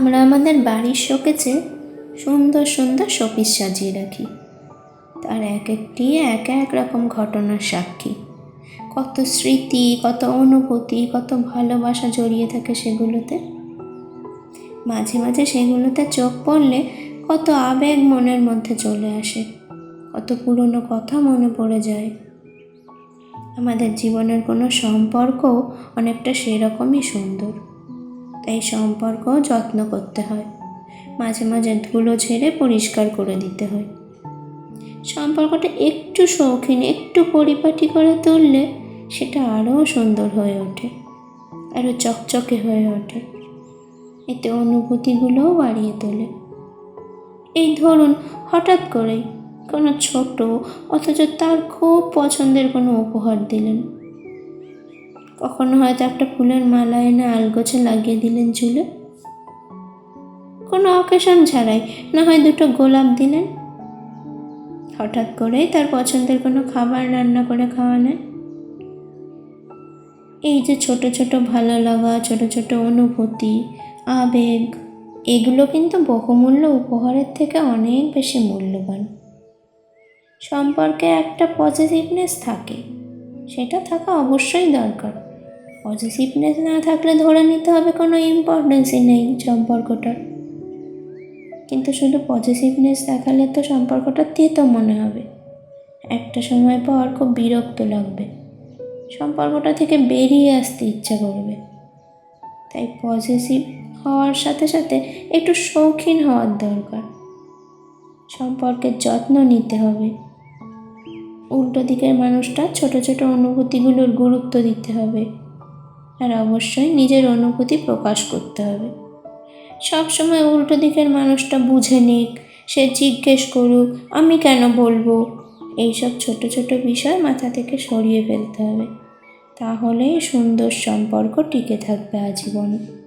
আমরা আমাদের বাড়ির শোকেজে সুন্দর সুন্দর শোপিস সাজিয়ে রাখি। তার এক একটি, এক এক রকম ঘটনার সাক্ষী। কত স্মৃতি, কত অনুভূতি, কত ভালোবাসা জড়িয়ে থাকে সেগুলোতে। মাঝে মাঝে সেগুলোতে চোখ পড়লে কত আবেগ মনের মধ্যে চলে আসে, কত পুরনো কথা মনে পড়ে যায়। আমাদের জীবনের কোনো সম্পর্কও অনেকটা সেরকমই সুন্দর। তাই সম্পর্ক যত্ন করতে হয়। মাঝে মাঝে ধুলো ঝেড়ে পরিষ্কার করে দিতে হয়। সম্পর্কটা একটু শৌখিন, একটু পরিপাটি করে তুললে সেটা আরও সুন্দর হয়ে ওঠে, আরও চকচকে হয়ে ওঠে। এতে অনুভূতিগুলোও বাড়িয়ে তোলে। এই ধরুন হঠাৎ করেই কোনো ছোট অথচ তার খুব পছন্দের কোনো উপহার দিলেন। কখনো হয়তো একটা ফুলের মালা এনে আলগোছে লাগিয়ে দিলেন চুলে? কোনো অকেশন ছাড়াই, না হয় দুটো গোলাপ দিলেন? হঠাৎ করেই তার পছন্দের কোনো খাবার রান্না করে খাওয়ালেন? এই যে ছোট ছোট ভালো লাগা, ছোট ছোট অনুভূতি, আবেগ, এগুলো কিন্তু বহুমূল্য উপহারের থেকে অনেক বেশি মূল্যবান। সম্পর্কে একটা পজিটিভনেস থাকে, সেটা থাকা অবশ্যই দরকার। পজিটিভনেস না থাকলে ধরে নিতে হবে কোনো ইম্পর্টেন্সই নেই সম্পর্কটার। কিন্তু শুধু পজিটিভনেস দেখালে তো সম্পর্কটা তেতো মনে হবে। একটা সময় পর খুব বিরক্ত লাগবে। সম্পর্কটা থেকে বেরিয়ে আসতে ইচ্ছা করবে। তাই পজিটিভ হওয়ার সাথে সাথে একটু শৌখিন হওয়ার দরকার। সম্পর্কের যত্ন নিতে হবে। উল্টো দিকের মানুষটা ছোট ছোট অনুভূতিগুলোর গুরুত্ব দিতে হবে। আর অবশ্যই নিজের অনুভূতি প্রকাশ করতে হবে। সব সময় উল্টো দিকের মানুষটা বুঝে নিক, সে জিজ্ঞেস করুক, আমি কেন বলব? এইসব ছোট ছোট বিষয় মাথা থেকে সরিয়ে ফেলতে হবে। তাহলেই সুন্দর সম্পর্ক টিকে থাকবে আজীবন।